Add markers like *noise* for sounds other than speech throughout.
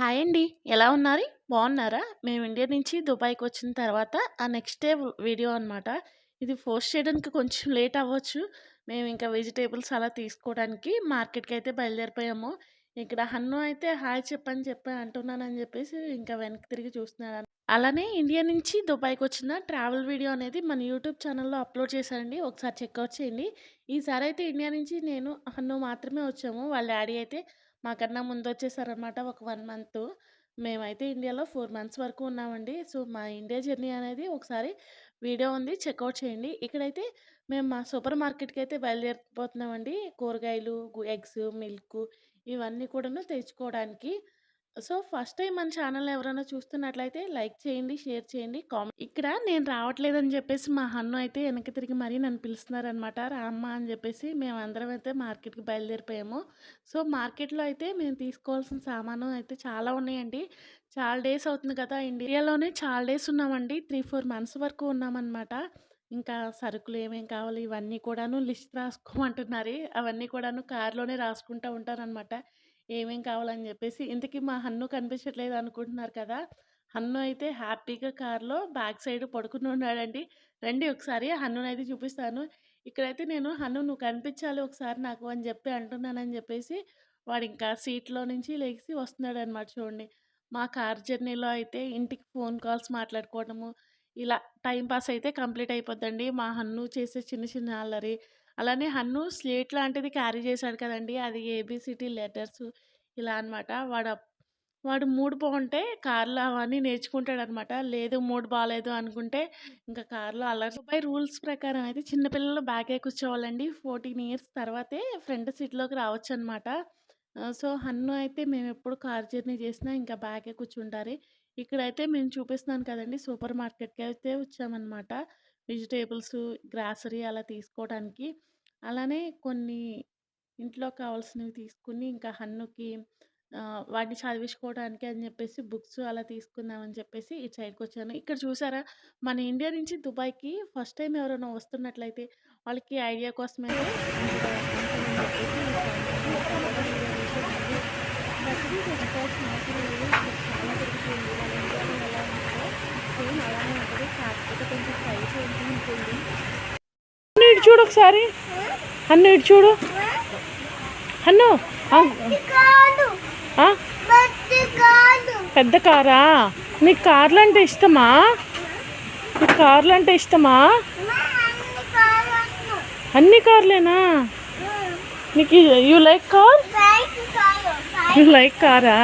Hi అండి. ఎలా ఉన్నారు? బాగున్నారా? మేము ఇండియా నుంచి దుబాయ్‌కి వచ్చిన తర్వాత ఆ నెక్స్ట్ డే వీడియో అనమాట. ఇది పోస్ట్ చేయడానికి కొంచెం లేట్ అవ్వచ్చు. మేము ఇంకా వెజిటేబుల్స్ అలా తీసుకోవడానికి మార్కెట్కి అయితే బయలుదేరిపోయాము. ఇక్కడ హన్ను అయితే హాయ్ చెప్పని చెప్పి అంటున్నానని చెప్పేసి ఇంకా వెనక్కి తిరిగి చూస్తున్నాడు. అలానే ఇండియా నుంచి దుబాయ్‌కి వచ్చిన ట్రావెల్ వీడియో అనేది మన యూట్యూబ్ ఛానల్‌లో అప్లోడ్ చేశారండి ఒకసారి చెక్అవుట్ చేయండి. ఈసారి అయితే ఇండియా నుంచి నేను, హన్ను మాత్రమే వచ్చాము. వాళ్ళ డాడీ అయితే మాకన్నా ముందు వచ్చేసారనమాట ఒక వన్ మంత్ మేమైతే ఇండియాలో ఫోర్ మంత్స్ వరకు ఉన్నామండి. సో, మా ఇండియా జర్నీ అనేది ఒకసారి వీడియో ఉంది చెక్అవుట్ చేయండి. ఇక్కడైతే మేము మా సూపర్ మార్కెట్కి అయితే బయలుదేరిపోతున్నామండి. కూరగాయలు, ఎగ్స్, మిల్క్ ఇవన్నీ కూడాను తెచ్చుకోవడానికి. సో, ఫస్ట్ టైం మన ఛానల్ ఎవరైనా చూస్తున్నట్లయితే లైక్ చేయండి, షేర్ చేయండి, కామెంట్ ఇక్కడ నేను రావట్లేదని చెప్పేసి మా హన్ను అయితే వెనక్కి తిరిగి మరీ నన్ను పిలుస్తున్నారనమాట. రామ్మ అని చెప్పేసి మేమందరం అయితే మార్కెట్‌కి బయలుదేరిపోయాము. సో, మార్కెట్‌లో అయితే మేము తీసుకోవాల్సిన సామాను అయితే చాలా ఉన్నాయండి. చాలా డేస్ అవుతుంది కదా! ఇండియాలోనే చాలా డేస్ ఉన్నామండి. 3, 4 మంత్స్ వరకు ఉన్నామనమాట. ఇంకా సరుకులు ఏమేమి కావాలి ఇవన్నీ కూడాను లిస్ట్ రాసుకోమంటున్నారు. అవన్నీ కూడాను కార్‌లోనే రాసుకుంటూ ఉంటారనమాట ఏమేం కావాలని చెప్పేసి. ఇంతకీ మా హన్ను కనిపించట్లేదు అనుకుంటున్నారు కదా! హన్ను అయితే హ్యాపీగా కార్‌లో బ్యాక్ సైడ్ పడుకుని ఉన్నాడండి. రండి ఒకసారి హన్నునైతే చూపిస్తాను. ఇక్కడైతే నేను హన్ను నువ్వు కనిపించాలి ఒకసారి నాకు అని చెప్పి అంటున్నానని చెప్పేసి వాడు ఇంకా సీట్‌లో నుంచి లేచి వస్తున్నాడు అనమాట చూడండి. మా కార్ జర్నీలో అయితే ఇంటికి ఫోన్ కాల్స్ మాట్లాడుకోవడము, ఇలా టైంపాస్ పాస్ అయితే కంప్లీట్ అయిపోద్దండి. మా హన్ను చేసే చిన్న చిన్న అల్లరి. అలానే హన్ను స్లేట్ లాంటిది క్యారీ చేశాడు కదండీ! అది ఏబీసీడీ లెటర్స్ ఇలా అనమాట. వాడు వాడు మూడ్ బాగుంటే కార్‌లో అవన్నీ నేర్చుకుంటాడనమాట. లేదు మూడ్ బాగాలేదు అనుకుంటే ఇంకా కార్‌లో అల్లరి దుబాయ్ రూల్స్ ప్రకారం అయితే చిన్నపిల్లలు బ్యాగే బ్యాకే కూర్చోవాలండి. 14 ఇయర్స్ తర్వాతే ఫ్రంట్ సీట్‌లోకి రావచ్చనమాట. అనమాట సో, హన్ను అయితే మేము ఎప్పుడు కార్ జర్నీ చేసినా ఇంకా బ్యాకే కూర్చుంటారు. ఇక్కడైతే మేము చూపిస్తున్నాను కదండీ! సూపర్ మార్కెట్‌కి అయితే వచ్చామనమాట. వెజిటేబుల్స్ గ్రాసరీ అలా తీసుకోవడానికి. అలానే కొన్ని ఇంట్లో కావాల్సినవి తీసుకొని ఇంకా హన్నుకి వాటిని చదివించుకోవడానికి అని చెప్పేసి బుక్స్ అలా తీసుకుందామని చెప్పేసి ఇటు సైడ్‌కొచ్చాను. ఇక్కడ చూసారా మన ఇండియా నుంచి దుబాయ్‌కి ఫస్ట్ టైం ఎవరైనా వస్తున్నట్లయితే వాళ్ళకి ఐడియా కోసమైతే చెప్పేసి సేమ్ అలానే ఉంటది. కాకపోతే కొంచెం ప్రైస్ ఎక్కువ ఉంటుంది. హన్ను ఇటు చూడు ఒకసారి. హన్ను ఇటు చూడు. ఆ, పెద్ద కారా? నీకు కార్లు అంటే ఇష్టమా? నీకు కార్లు అంటే ఇష్టమా? అన్ని కార్లేనా? నీకు you like car you like కారా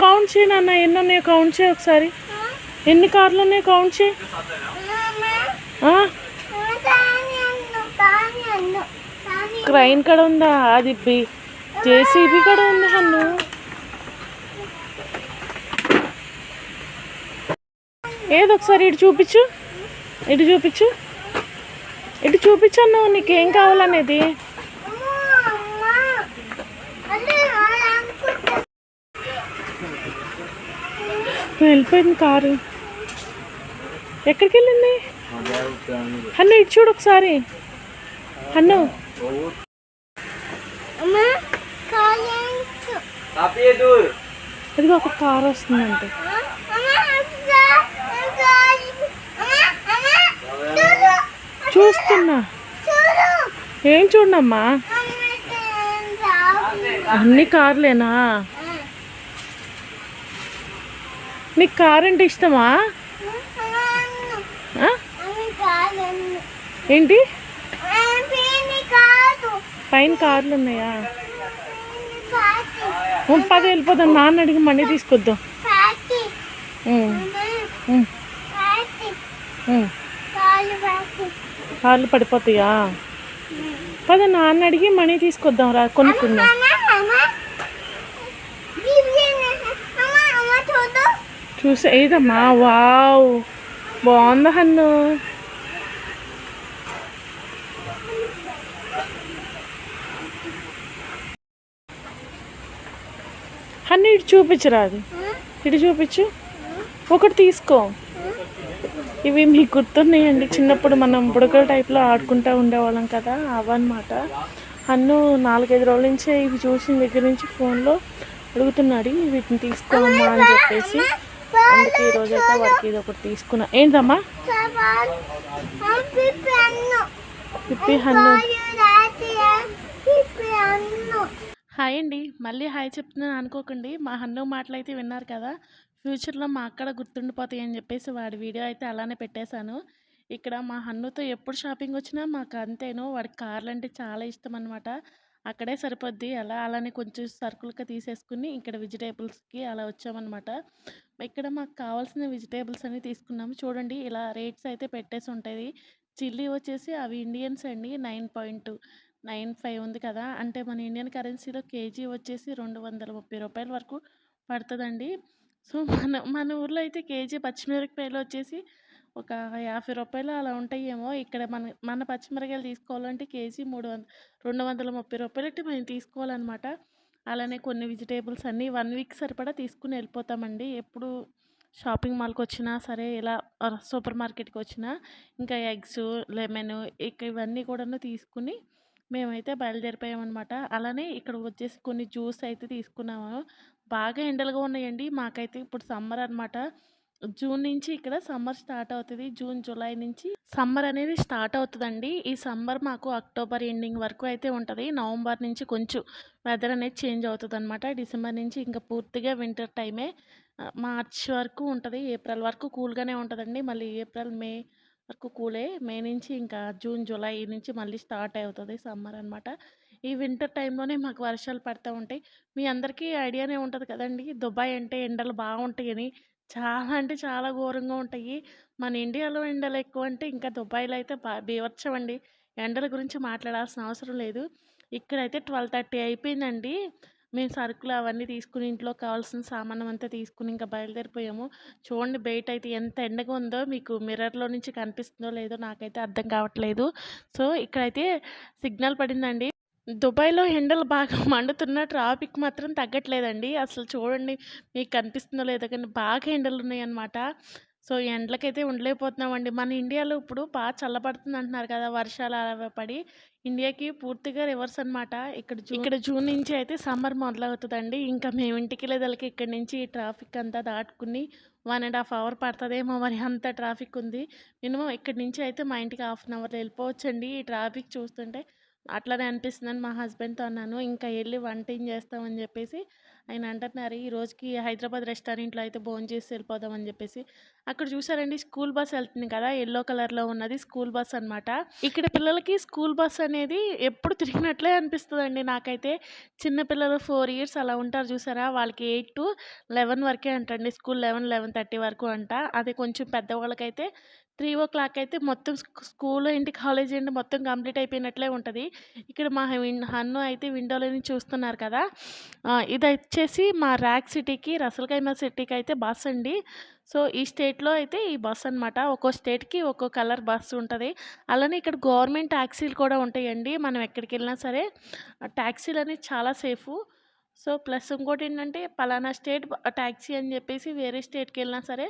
కౌంట్ చేయి నాన్న ఎన్ని ఉన్నాయో కౌంట్ చేయి ఒకసారి. ఎన్ని కార్లు ఉన్నాయి కౌంట్ చేయి? క్రైన్ కడ ఉందా? అది జేసీబీ కడ ఉంది హన్ను. ఏదో ఒకసారి ఇటు చూపించు. ఇటు చూపించు. ఇటు చూపించు నీకేం కావాలనేది? వెళ్ళిపోయింది కారు. ఎక్కడికి వెళ్ళింది హన్ను ఇటు చూడు ఒకసారి. హన్ను. ఇదిగో ఒక కారు వస్తుందంటే. చూస్తున్నా. ఏం చూడమ్మా అన్ని కార్లేనా? నీకు కార్ అంటే ఇష్టమా ఆ? ఏంటి? పైన కార్లు ఉన్నాయా? పది వెళ్ళిపోదాం. నాన్న అడిగి మనీ తీసుకొద్దాం. కార్లు పడిపోతాయా? పద నాన్న అడిగి మనీ తీసుకొద్దాం. రా కొనుక్కుందాం. చూసా ఏదమ్మా? వావ్. బాగుందా హన్ను హన్ను ఇటు చూపించరా అది? ఇటు చూపించు. ఒకటి తీసుకో. ఇవి మీకు గుర్తున్నాయండి. చిన్నప్పుడు మనం బుడగల టైప్లో ఆడుకుంటూ ఉండేవాళ్ళం కదా అవన్నమాట. అన్ను నాలుగైదు రోజుల నుంచి ఇవి చూసిన దగ్గర నుంచి ఫోన్లో అడుగుతున్నాడు వీటిని తీసుకోమమ్మా అని చెప్పేసి. అందుకే ఈరోజు అయితే వాడికి ఇది ఒకటి తీసుకున్నా. ఏంటమ్మా? పిప్పి హన్ను. హాయ్ అండి. మళ్ళీ హాయ్ చెప్తున్నాను అనుకోకండి. మా హన్ను మాటలు అయితే విన్నారు కదా. ఫ్యూచర్లో మా అక్కడ గుర్తుండిపోతాయి అని చెప్పేసి వాడి వీడియో అయితే అలానే పెట్టేశాను. ఇక్కడ మా హన్నుతో ఎప్పుడు షాపింగ్ వచ్చినా మాకు అంతేను. వాడి కార్లు అంటే చాలా ఇష్టం అనమాట అక్కడే సరిపోద్ది. అలా అలానే కొంచెం సరుకులుగా తీసేసుకుని ఇక్కడ వెజిటేబుల్స్కి అలా వచ్చామన్నమాట. ఇక్కడ మాకు కావాల్సిన వెజిటేబుల్స్ అన్నీ తీసుకున్నాము. చూడండి ఇలా రేట్స్ అయితే పెట్టేసి ఉంటుంది చిల్లీ వచ్చేసి అవి ఇండియన్స్ అండి నైన్ పాయింట్ నైన్ ఫైవ్ ఉంది కదా! అంటే మన ఇండియన్ కరెన్సీలో కేజీ వచ్చేసి రెండు వందల ముప్పై రూపాయల వరకు పడుతుందండి. సో మన మన ఊర్లో అయితే కేజీ పచ్చిమిరపకాయలు వచ్చేసి ఒక యాభై రూపాయలు అలా ఉంటాయేమో. ఇక్కడ మన మన పచ్చిమిరకాయలు తీసుకోవాలంటే కేజీ మూడు వంద రెండు వందల ముప్పై రూపాయలు అంటే మేము తీసుకోవాలన్నమాట. అలానే కొన్ని వెజిటేబుల్స్ అన్నీ వన్ వీక్ సరిపడా తీసుకుని వెళ్ళిపోతామండి. ఎప్పుడు షాపింగ్ మాల్కి వచ్చినా సరే ఇలా సూపర్ మార్కెట్కి వచ్చినా ఇంకా ఎగ్స్ లెమన్ ఇక ఇవన్నీ కూడాను తీసుకుని మేమైతే బయలుదేరిపోయామన్నమాట. అలానే ఇక్కడ వచ్చేసి కొన్ని జ్యూస్ అయితే తీసుకున్నాము. బాగా ఎండలుగా ఉన్నాయండి. మాకైతే ఇప్పుడు సమ్మర్ అనమాట జూన్ నుంచి ఇక్కడ సమ్మర్ స్టార్ట్ అవుతుంది. జూన్ జూలై నుంచి సమ్మర్ అనేది స్టార్ట్ అవుతుందండి. ఈ సమ్మర్ మాకు అక్టోబర్ ఎండింగ్ వరకు అయితే ఉంటుంది. నవంబర్ నుంచి కొంచెం వెదర్ అనేది చేంజ్ అవుతుంది అనమాట డిసెంబర్ నుంచి ఇంకా పూర్తిగా వింటర్ టైమే. మార్చ్ వరకు ఉంటుంది. ఏప్రిల్ వరకు కూల్గానే ఉంటుందండి. మళ్ళీ ఏప్రిల్ మే వరకు కూలే. మే నుంచి ఇంకా జూన్ జూలై నుంచి మళ్ళీ స్టార్ట్ అవుతుంది సమ్మర్ అనమాట ఈ వింటర్ టైంలోనే మాకు వర్షాలు పడుతూ ఉంటాయి. మీ అందరికీ ఐడియానే ఉంటుంది కదండి. దుబాయ్ అంటే ఎండలు బాగుంటాయని చాలా అంటే చాలా ఘోరంగా ఉంటాయి. మన ఇండియాలో ఎండలు ఎక్కువ అంటే ఇంకా దుబాయ్లో అయితే బా బీవర్చమండి ఎండల గురించి మాట్లాడాల్సిన అవసరం లేదు. ఇక్కడైతే ట్వెల్వ్ థర్టీ అయిపోయిందండి. మేము సరుకులు అవన్నీ తీసుకుని ఇంట్లో కావాల్సిన సామానం అంతా తీసుకుని ఇంకా బయలుదేరిపోయాము. చూడండి బయట అయితే ఎంత ఎండగా ఉందో మీకు మిర్రర్లో నుంచి కనిపిస్తుందో లేదో నాకైతే అర్థం కావట్లేదు. సో ఇక్కడైతే సిగ్నల్ పడిందండి. దుబాయ్లో ఎండలు బాగా *laughs* మండుతున్న ట్రాఫిక్ మాత్రం తగ్గట్లేదండి. అసలు చూడండి మీకు కనిపిస్తుందో లేదో కానీ బాగా ఎండలు ఉన్నాయన్నమాట. సో ఎండలకైతే ఉండలేకపోతున్నామండి. మన ఇండియాలో ఇప్పుడు బాగా చల్లబడుతుంది అంటున్నారు కదా వర్షాలు అలా పడి ఇండియాకి పూర్తిగా రివర్స్ అనమాట ఇక్కడ జూ ఇక్కడ జూన్ నుంచి అయితే సమ్మర్ మొదలవుతుందండి. ఇంకా మేము ఇంటికి వెళ్ళేదలకి ఇక్కడ నుంచి ఈ ట్రాఫిక్ అంతా దాటుకుని వన్ అండ్ హాఫ్ అవర్ పడుతుందేమో మరి అంత ట్రాఫిక్ ఉంది. మినిమం ఇక్కడి నుంచి అయితే మా ఇంటికి హాఫ్ అన్ అవర్లో వెళ్ళిపోవచ్చండి. ఈ ట్రాఫిక్ చూస్తుంటే అట్లనే అనిపిస్తుందని మా హస్బెండ్తో అన్నాను. ఇంకా వెళ్ళి వంట ఏం చేస్తామని చెప్పేసి ఆయన అంటున్నారు. ఈ రోజుకి హైదరాబాద్ రెస్టారెంట్లో అయితే భోజనం చేసి వెళ్ళిపోదామని చెప్పేసి అక్కడ చూసారండి స్కూల్ బస్ వెళ్తుంది కదా ఎల్లో కలర్లో ఉన్నది స్కూల్ బస్ అన్నమాట. ఇక్కడ పిల్లలకి స్కూల్ బస్ అనేది ఎప్పుడు తిరిగినట్లే అనిపిస్తుందండి నాకైతే. చిన్న పిల్లలు ఫోర్ ఇయర్స్ అలా ఉంటారు చూసారా వాళ్ళకి ఎయిట్ టు లెవెన్ వరకే అంటండి స్కూల్ లెవెన్ లెవెన్ థర్టీ వరకు అంట. అదే కొంచెం పెద్దవాళ్ళకైతే త్రీ ఓ క్లాక్ అయితే మొత్తం స్కూ- స్కూల్ ఏంటి కాలేజ్ ఏంటి మొత్తం కంప్లీట్ అయిపోయినట్లే ఉంటుంది. ఇక్కడ మా హన్ను అయితే విండోలో నుంచి చూస్తున్నారు కదా. ఇది వచ్చేసి మా ర్యాక్ సిటీకి రసల్కైమా సిటీకి అయితే బస్ అండి. సో ఈ స్టేట్లో అయితే ఈ బస్ అనమాట ఒక్కో స్టేట్కి ఒక్కో కలర్ బస్సు ఉంటుంది. అలానే ఇక్కడ గవర్నమెంట్ ట్యాక్సీలు కూడా ఉంటాయండి. మనం ఎక్కడికి వెళ్ళినా సరే ట్యాక్సీలు అనేది చాలా సేఫ్. సో ప్లస్ ఇంకోటి ఏంటంటే పలానా స్టేట్ ట్యాక్సీ అని చెప్పేసి వేరే స్టేట్కి వెళ్ళినా సరే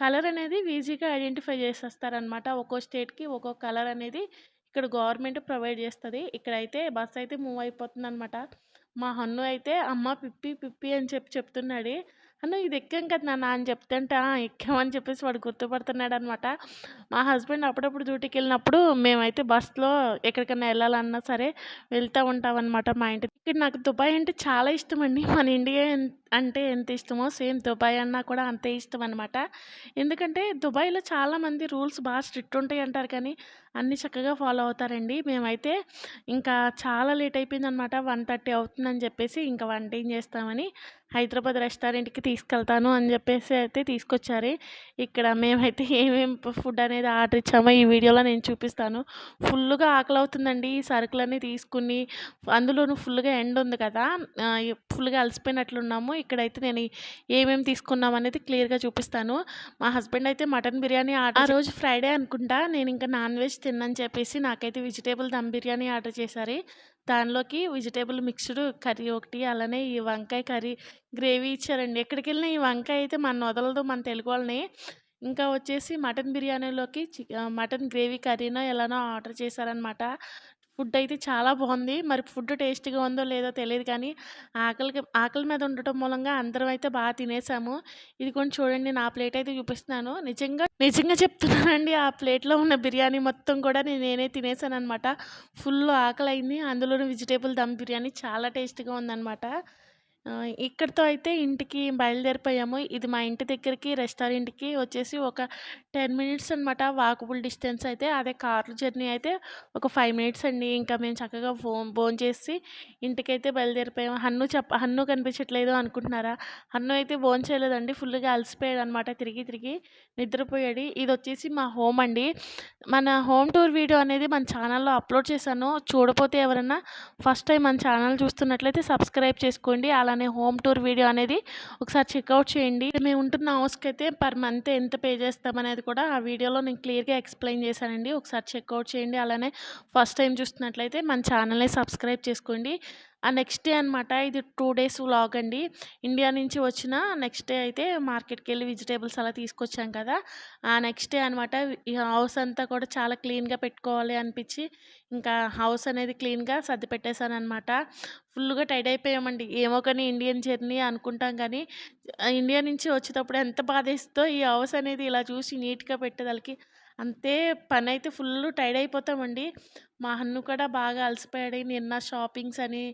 కలర్ అనేది ఈజీగా ఐడెంటిఫై చేసేస్తారనమాట ఒక్కో స్టేట్కి ఒక్కో కలర్ అనేది ఇక్కడ గవర్నమెంట్ ప్రొవైడ్ చేస్తుంది. ఇక్కడైతే బస్ అయితే మూవ్ అయిపోతుంది అనమాట మా హన్ను అయితే అమ్మ పిప్పి పిప్పి అని చెప్పి చెప్తున్నాడు. అన్న ఇది ఎక్కాం కదా నాన్న అని చెప్తుంటే "ఆ, ఎక్కామని చెప్పేసి వాడు గుర్తుపడుతున్నాడు అనమాట మా హస్బెండ్ అప్పుడప్పుడు డ్యూటీకి వెళ్ళినప్పుడు మేమైతే బస్సులో ఎక్కడికైనా వెళ్ళాలన్నా సరే వెళ్తూ ఉంటాం అనమాట మా ఇంటి ఇక్కడ నాకు దుబాయ్ అంటే చాలా ఇష్టం అండి మన ఇండియా అంటే ఎంత ఇష్టమో సేమ్ దుబాయ్ అన్నా కూడా అంతే ఇష్టం అనమాట ఎందుకంటే దుబాయ్లో చాలామంది రూల్స్ బాగా స్ట్రిక్ట్ ఉంటాయి అంటారు కానీ అన్నీ చక్కగా ఫాలో అవుతారండి. మేమైతే ఇంకా చాలా లేట్ అయిపోయింది అనమాట వన్ థర్టీ అవుతుందని చెప్పేసి ఇంకా వంట ఏం చేస్తామని హైదరాబాద్ రెస్టారెంట్కి తీసుకెళ్తాను అని చెప్పేసి అయితే తీసుకొచ్చారు. ఇక్కడ మేమైతే ఏమేం ఫుడ్ అనేది ఆర్డర్ ఇచ్చామో ఈ వీడియోలో నేను చూపిస్తాను. ఫుల్గా ఆకలి అవుతుందండి. ఈ సరుకులన్నీ తీసుకుని అందులోనూ ఫుల్గా ఎండ ఉంది కదా ఫుల్గా అలసిపోయినట్లున్నాము. ఇక్కడైతే నేను ఏమేమి తీసుకున్నాం అనేది క్లియర్గా చూపిస్తాను. మా హస్బెండ్ అయితే మటన్ బిర్యానీ ఆర్డర్ ఆ రోజు ఫ్రైడే అనుకుంటా. నేను ఇంకా నాన్ వెజ్ తిన్నని చెప్పేసి నాకైతే వెజిటేబుల్ దమ్ బిర్యానీ ఆర్డర్ చేశారు. దానిలోకి వెజిటేబుల్ మిక్స్డ్ కర్రీ ఒకటి అలానే ఈ వంకాయ కర్రీ గ్రేవీ ఇచ్చారండి. ఎక్కడికి వెళ్ళినా ఈ వంకాయ అయితే మన వదలదు మన తెలుగు వాళ్ళని. ఇంకా వచ్చేసి మటన్ బిర్యానీలోకి చి మటన్ గ్రేవీ కర్రీనో ఎలానో ఆర్డర్ చేశారనమాట ఫుడ్ అయితే చాలా బాగుంది మరి ఫుడ్ టేస్ట్గా ఉందో లేదో తెలియదు కానీ ఆకలికి ఆకలి మీద ఉండటం మూలంగా అందరం అయితే బాగా తినేసాము. ఇది కొంచెం చూడండి నా ప్లేట్ అయితే చూపిస్తున్నాను. నిజంగా నిజంగా చెప్తున్నానండి ఆ ప్లేట్లో ఉన్న బిర్యానీ మొత్తం కూడా నేను నేనే తినేసాను అనమాట ఫుల్ ఆకలి అయింది అందులోనూ వెజిటేబుల్ దమ్ బిర్యానీ చాలా టేస్ట్గా ఉందన్నమాట. ఇక్కడితో అయితే ఇంటికి బయలుదేరిపోయాము. ఇది మా ఇంటి దగ్గరికి రెస్టారెంట్కి వచ్చేసి ఒక టెన్ మినిట్స్ అనమాట వాకబుల్ డిస్టెన్స్ అయితే. అదే కార్ల జర్నీ అయితే ఒక ఫైవ్ మినిట్స్ అండి. ఇంకా మేము చక్కగా ఫోన్ ఫోన్ చేసి ఇంటికైతే బయలుదేరిపోయాము. హన్ను చెప్ప హన్ను కనిపించట్లేదు అనుకుంటున్నారా? హన్ను అయితే ఫోన్ చేయలేదండి. ఫుల్గా అలసిపోయాడు అనమాట తిరిగి తిరిగి నిద్రపోయాడు. ఇది వచ్చేసి మా హోమ్ అండి. మన హోమ్ టూర్ వీడియో అనేది మన ఛానల్లో అప్లోడ్ చేశాను. చూడపోతే ఎవరన్నా ఫస్ట్ టైం మన ఛానల్ చూస్తున్నట్లయితే సబ్స్క్రైబ్ చేసుకోండి. అలా అనే హోమ్ టూర్ వీడియో అనేది ఒకసారి చెక్అవుట్ చేయండి. మేము ఉంటున్న హౌస్కి అయితే పర్ మంత్ ఎంత పే చేస్తామనేది కూడా ఆ వీడియోలో నేను క్లియర్గా ఎక్స్ప్లెయిన్ చేశానండి. ఒకసారి చెక్అవుట్ చేయండి. అలానే ఫస్ట్ టైం చూస్తున్నట్లయితే మన ఛానల్ని సబ్స్క్రైబ్ చేసుకోండి. ఆ నెక్స్ట్ డే అనమాట ఇది టూ డేస్ వ్లాగ్ అండి. ఇండియా నుంచి వచ్చిన నెక్స్ట్ డే అయితే మార్కెట్కి వెళ్ళి వెజిటేబుల్స్ అలా తీసుకొచ్చాం కదా. ఆ నెక్స్ట్ డే అనమాట ఈ హౌస్ అంతా కూడా చాలా క్లీన్గా పెట్టుకోవాలి అనిపించి ఇంకా హౌస్ అనేది క్లీన్గా సర్ది పెట్టేశాను అనమాట ఫుల్గా టైడ్ అయిపోయామండి. ఏమో కానీ ఇండియన్ జర్నీ అనుకుంటాం కానీ ఇండియా నుంచి వచ్చేటప్పుడు ఎంత బాధేస్తుందో ఈ హౌస్ అనేది ఇలా చూసి నీట్గా పెట్టేదానికి అంతే పని అయితే ఫుల్ టైడ్ అయిపోతామండి. మా అన్ను కూడా బాగా అలసిపోయాడు. నిన్న షాపింగ్స్ అని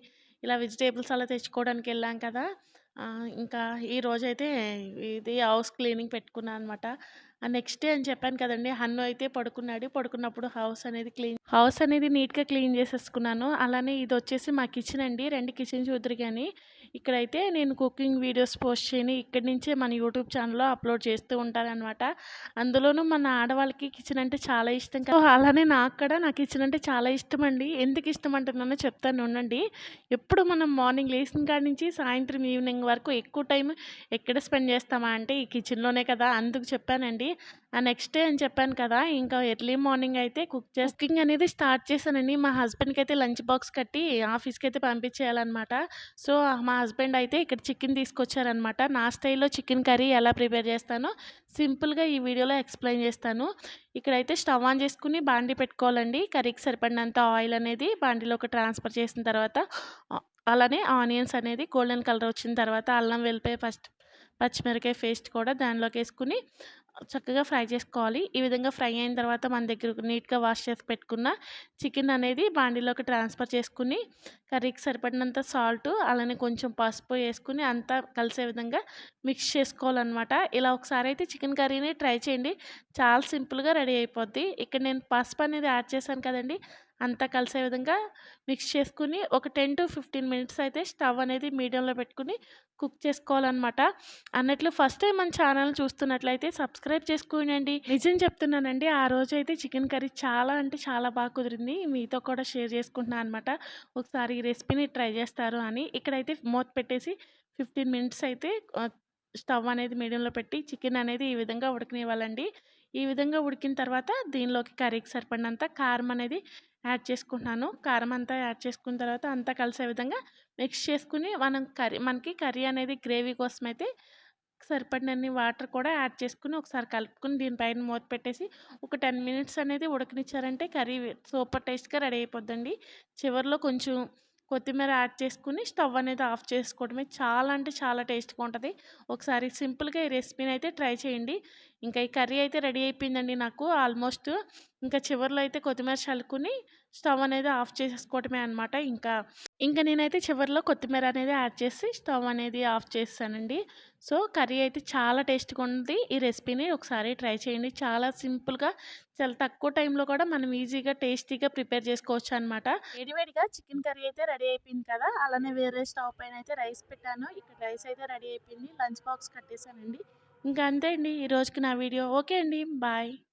ఇలా వెజిటేబుల్స్ అలా తెచ్చుకోవడానికి వెళ్ళాం కదా ఇంకా ఈ రోజైతే ఇది హౌస్ క్లీనింగ్ పెట్టుకున్నాను అనమాట నెక్స్ట్ డే అని చెప్పాను కదండి హన్ను అయితే పడుకున్నాడు. పడుకున్నప్పుడు హౌస్ అనేది క్లీన్ హౌస్ అనేది నీట్గా క్లీన్ చేసేసుకున్నాను. అలానే ఇది వచ్చేసి మా కిచెన్ అండి. రెండు కిచెన్ చూద్దరు కానీ ఇక్కడైతే నేను కుకింగ్ వీడియోస్ పోస్ట్ చేయని ఇక్కడి నుంచే మన యూట్యూబ్ ఛానల్లో అప్లోడ్ చేస్తూ ఉంటానన్నమాట అందులోనూ మన ఆడవాళ్ళకి కిచెన్ అంటే చాలా ఇష్టం కదా. అలానే నాకు కూడా నా కిచెన్ అంటే చాలా ఇష్టం అండి. ఎందుకు ఇష్టం అంటున్నానో చెప్తాను ఉండండి ఎప్పుడు మనం మార్నింగ్ లేచిన కాడి నుంచి సాయంత్రం ఈవినింగ్ వరకు ఎక్కువ టైం ఎక్కడ స్పెండ్ చేస్తామా అంటే ఈ కిచెన్లోనే కదా. అందుకు చెప్పానండి. ఆ నెక్స్ట్ డే అని చెప్పాను కదా ఇంకా ఎర్లీ మార్నింగ్ అయితే కుక్ చేసి కుకింగ్ అనేది స్టార్ట్ చేశానండి. మా హస్బెండ్కి అయితే లంచ్ బాక్స్ కట్టి ఆఫీస్కి అయితే పంపించేయాలన్నమాట. సో మా హస్బెండ్ అయితే ఇక్కడ చికెన్ తీసుకొచ్చారనమాట నా స్టైల్లో చికెన్ కర్రీ ఎలా ప్రిపేర్ చేస్తానో సింపుల్గా ఈ వీడియోలో ఎక్స్ప్లెయిన్ చేస్తాను. ఇక్కడైతే స్టవ్ ఆన్ చేసుకుని బాండి పెట్టుకోవాలండి. కర్రీకి సరిపడినంత ఆయిల్ అనేది బాండీలోకి ట్రాన్స్ఫర్ చేసిన తర్వాత అలానే ఆనియన్స్ అనేది గోల్డెన్ కలర్ వచ్చిన తర్వాత అల్లం వెల్లిపాయ ఫస్ట్ పచ్చిమిరకాయ పేస్ట్ కూడా దానిలోకి వేసుకుని చక్కగా ఫ్రై చేసుకోవాలి. ఈ విధంగా ఫ్రై అయిన తర్వాత మన దగ్గర నీట్గా వాష్ చేసి పెట్టుకున్న చికెన్ అనేది బాండీలోకి ట్రాన్స్ఫర్ చేసుకుని కర్రీకి సరిపడినంత సాల్ట్ అలానే కొంచెం పసుపు వేసుకుని అంతా కలిసే విధంగా మిక్స్ చేసుకోవాలన్నమాట. ఇలా ఒకసారి అయితే చికెన్ కర్రీని ట్రై చేయండి. చాలా సింపుల్గా రెడీ అయిపోద్ది. ఇక్కడ నేను పసుపు అనేది యాడ్ చేశాను కదండి అంతా కలిసే విధంగా మిక్స్ చేసుకుని ఒక టెన్ టు ఫిఫ్టీన్ మినిట్స్ అయితే స్టవ్ అనేది మీడియంలో పెట్టుకుని కుక్ చేసుకోవాలన్నమాట. అన్నట్లు ఫస్ట్ టైం మన ఛానల్ చూస్తున్నట్లయితే సబ్స్క్రైబ్ చేసుకోనండి. నిజం చెప్తున్నానండి ఆ రోజు అయితే చికెన్ కర్రీ చాలా అంటే చాలా బాగా కుదిరింది. మీతో కూడా షేర్ చేసుకుంటున్నాను అనమాట ఒకసారి ఈ రెసిపీని ట్రై చేస్తారు అని. ఇక్కడైతే మూత పెట్టేసి ఫిఫ్టీన్ మినిట్స్ అయితే స్టవ్ అనేది మీడియంలో పెట్టి చికెన్ అనేది ఈ విధంగా ఉడకనివ్వాలండి. ఈ విధంగా ఉడికిన తర్వాత దీనిలోకి కర్రీకి సరిపడినంత కారం అనేది యాడ్ చేసుకుంటున్నాను. కారం అంతా యాడ్ చేసుకున్న తర్వాత అంతా కలిసే విధంగా మిక్స్ చేసుకుని మనం కర్రీ మనకి కర్రీ అనేది గ్రేవీ కోసం అయితే సరిపడినన్ని వాటర్ కూడా యాడ్ చేసుకుని ఒకసారి కలుపుకుని దీనిపైన మూత పెట్టేసి ఒక టెన్ మినిట్స్ అనేది ఉడకనిచ్చారంటే కర్రీ సూపర్ టేస్ట్గా రెడీ అయిపోద్దండి. చివరిలో కొంచెం కొత్తిమీర యాడ్ చేసుకుని స్టవ్ అనేది ఆఫ్ చేసుకోవడమే. చాలా అంటే చాలా టేస్ట్గా ఉంటుంది. ఒకసారి సింపుల్గా ఈ రెసిపీని అయితే ట్రై చేయండి. ఇంకా ఈ కర్రీ అయితే రెడీ అయిపోయిందండి నాకు ఆల్మోస్ట్. ఇంకా చివరిలో అయితే కొత్తిమీర చల్లుకుని స్టవ్ అనేది ఆఫ్ చేసేసుకోవటమే అనమాట ఇంకా ఇంకా నేనైతే చివరిలో కొత్తిమీర అనేది యాడ్ చేసి స్టవ్ అనేది ఆఫ్ చేస్తానండి. సో కర్రీ అయితే చాలా టేస్ట్గా ఉంది. ఈ రెసిపీని ఒకసారి ట్రై చేయండి. చాలా సింపుల్గా చాలా తక్కువ టైంలో కూడా మనం ఈజీగా టేస్టీగా ప్రిపేర్ చేసుకోవచ్చు అనమాట వేడివేడిగా చికెన్ కర్రీ అయితే రెడీ అయిపోయింది కదా! అలానే వేరే స్టవ్ పైన అయితే రైస్ పెట్టాను. ఇక్కడ రైస్ అయితే రెడీ అయిపోయింది. లంచ్ బాక్స్ కట్టేశానండి. ఇంకా అంతే అండి. ఈ రోజుకి నా వీడియో ఓకే అండి. బాయ్.